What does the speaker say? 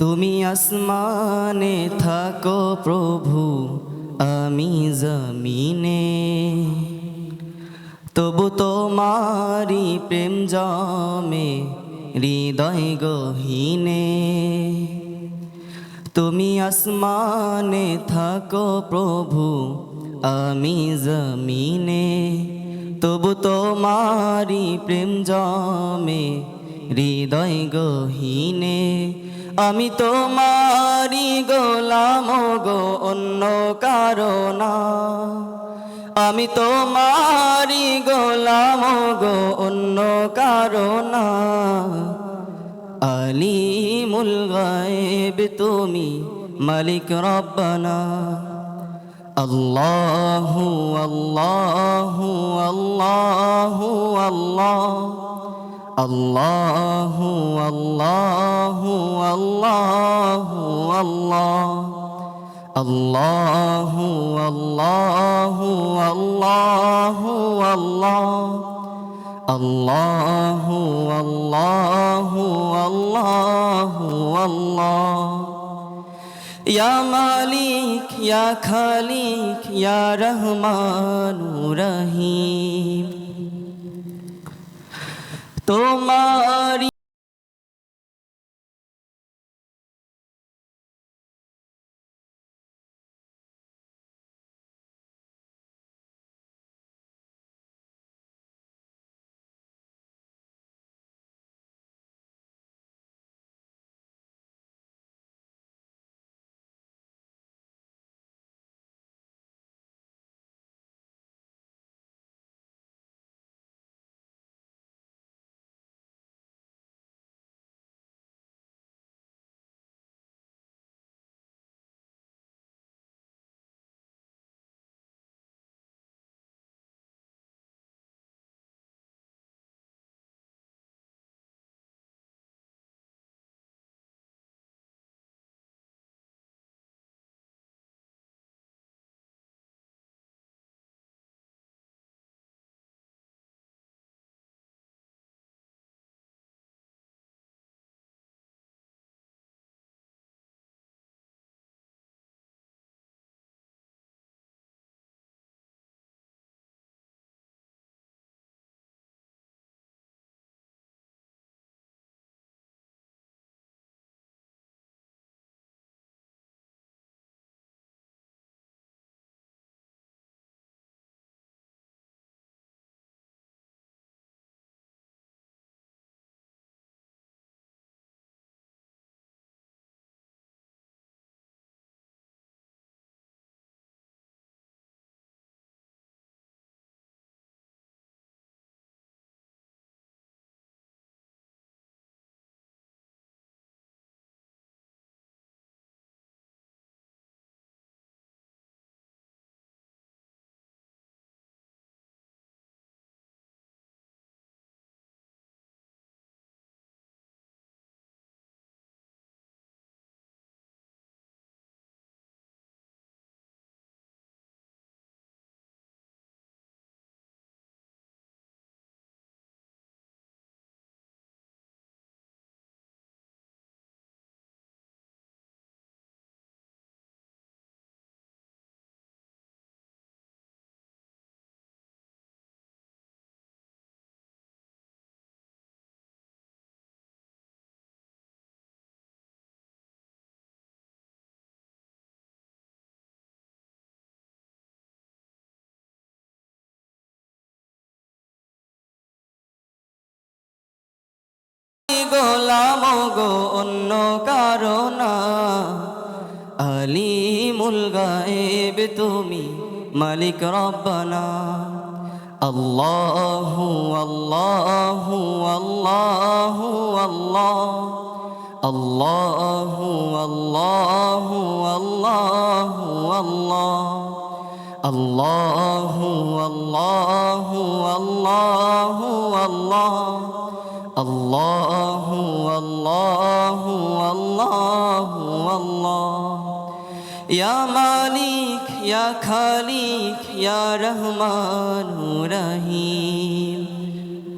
তুমি আসমানে থাকো প্রভু, আমি জমিনে। তবু তোমারি প্রেম জমে, হৃদয় গহীনে। তুমি আসমানে থাকো প্রভু, আমি জমিনে। তবু তোমারি প্রেম জমে, হৃদয় গহীনে। আমি তোমারি গোলাম গো, অন্য কারণা আমি তোমারি গোলাম গো, অন্য কারণা আলিমুল গায়েব তুমি মালিক রব্বানা। আল্লাহু আল্লাহু আল্লাহু আল্লাহ। আল্লাহু আল্লাহু আল্লাহু আল্লাহ। আল্লাহু আল্লাহু আল্লাহু আল্লাহ। আল্লাহু আল্লাহু আল্লাহু আল্লাহ। ইয়া মালিক, ইয়া খালিক, ইয়া রহমানু রহিম। তোমারি গোলাম গো অন্য কারণা আলিমুল গায়েব তুমি মালিক রব্বানা। আল্লাহু আল্লাহু আল্লাহু, আল্লাহ। আল্লাহু আল্লাহু আল্লাহু, আল্লাহ। আল্লাহু আল্লাহু আল্লাহু, আল্লাহ। আল্লাহু আল্লাহু আল্লাহু আল্লাহ। ইয়া মালিক ইয়া খালিক ইয়া রহমানু রহিম।